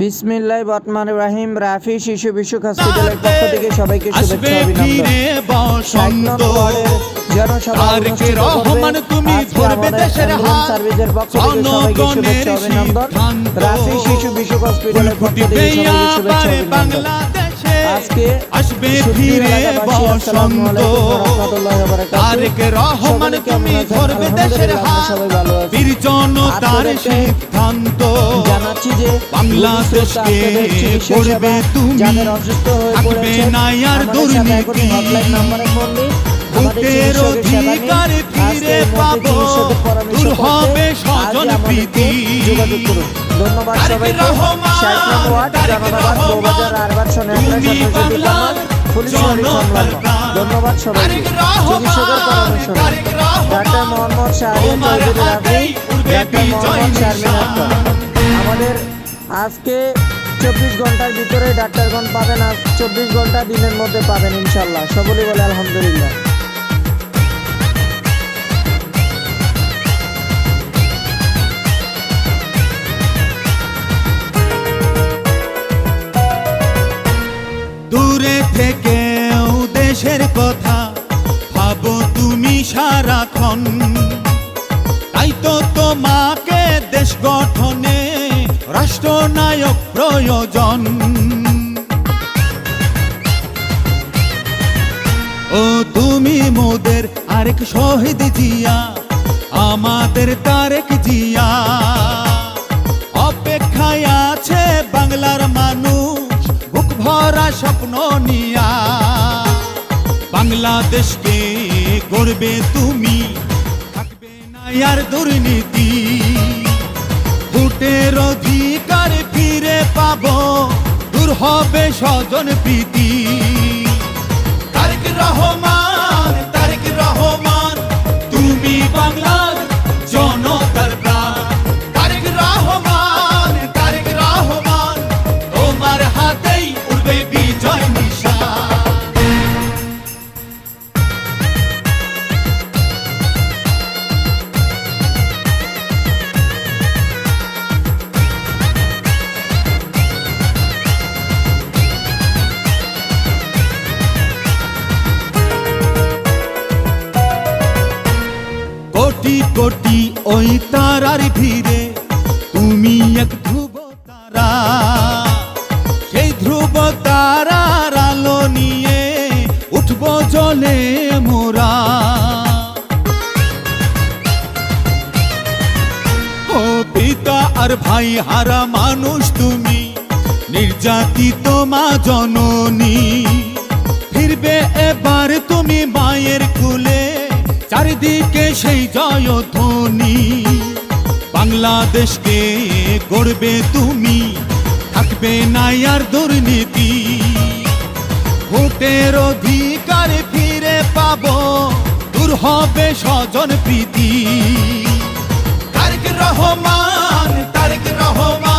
বিসমিল্লাহ বর্তমান ইব্রাহিম রাফি শিশু বিশুক হসপিটালের পক্ষ থেকে সবাইকে শুভেচ্ছা অভিনন্দন। তুমি ধরবে দেশের হাত। সার্ভিসের পক্ষ থেকে সবাইকে শুভেচ্ছা অভিনন্দন। রাফি শিশু বিশুক হসপিটালের পক্ষ থেকে সবাইকে শুভেচ্ছা অভিনন্দন। বাংলাদেশে। আজকে আসবে ফিরে বসন্ত। তারেক রহমান তুমি ধরবে দেশের হাত বীর জনতার সিদ্ধান্ত জানাচ্ছি যে বাংলাদেশকে করবে তুমি। থাকবে না আর দুর্নীতি। নম্বরে ফোন নিন। অধিকার ফিরে পাবো। দূর হবে স্বজন প্রীতি। যোগাযোগ করুন। ধন্যবাদ সবাইকে। আরবাদ পুলিশ সংলগ্ন ধন্যবাদ সবাইকে। চিকিৎসকের পরামর্শ ডাক্তার মোহাম্মদ শাহরিয়ার চৌধুরী রাফি ডাক্তার মোহাম্মদ শারমিন আক্তার। আমাদের আজকে চব্বিশ ঘণ্টার ভিতরে ডাক্তারগণ পাবেন আর চব্বিশ ঘণ্টা দিনের মধ্যে পাবেন ইনশাল্লাহ। সকলেই বলে আলহামদুলিল্লাহ। দূরে থেকেও দেশের কথা ভাবো তুমি সারাক্ষণ। তাই তো তোমাকে দেশ গঠনে রাষ্ট্রনায়ক প্রয়োজন। ও তুমি মোদের আরেক শহীদ জিয়া, আমাদের তারেক জিয়া। বাংলাদেশকে গড়বে তুমি? থাকবে না আর দুর্নীতি। ভোটের অধিকার ফিরে পাব। দূর হবে স্বজন প্রীতি। কোটি ওই তারার ভিড়ে, তুমি এক ধ্রুব তারা। সেই ধ্রুব তারার আলো নিয়ে উঠবো জলে মোরা। ও পিতা আর ভাই হারা মানুষ তুমি, নির্যাতিত মা জননী। ফিরবে এবার তুমি মায়ের কুলে চারিদিকে সেই জয় ধ্বনি বাংলাদেশকে গড়বে তুমি, থাকবে না আর দুর্নীতি। ভোটের অধিকার ফিরে পাব, দূর হবে স্বজন প্রীতি। তারেক রহমান তারেক রহমান।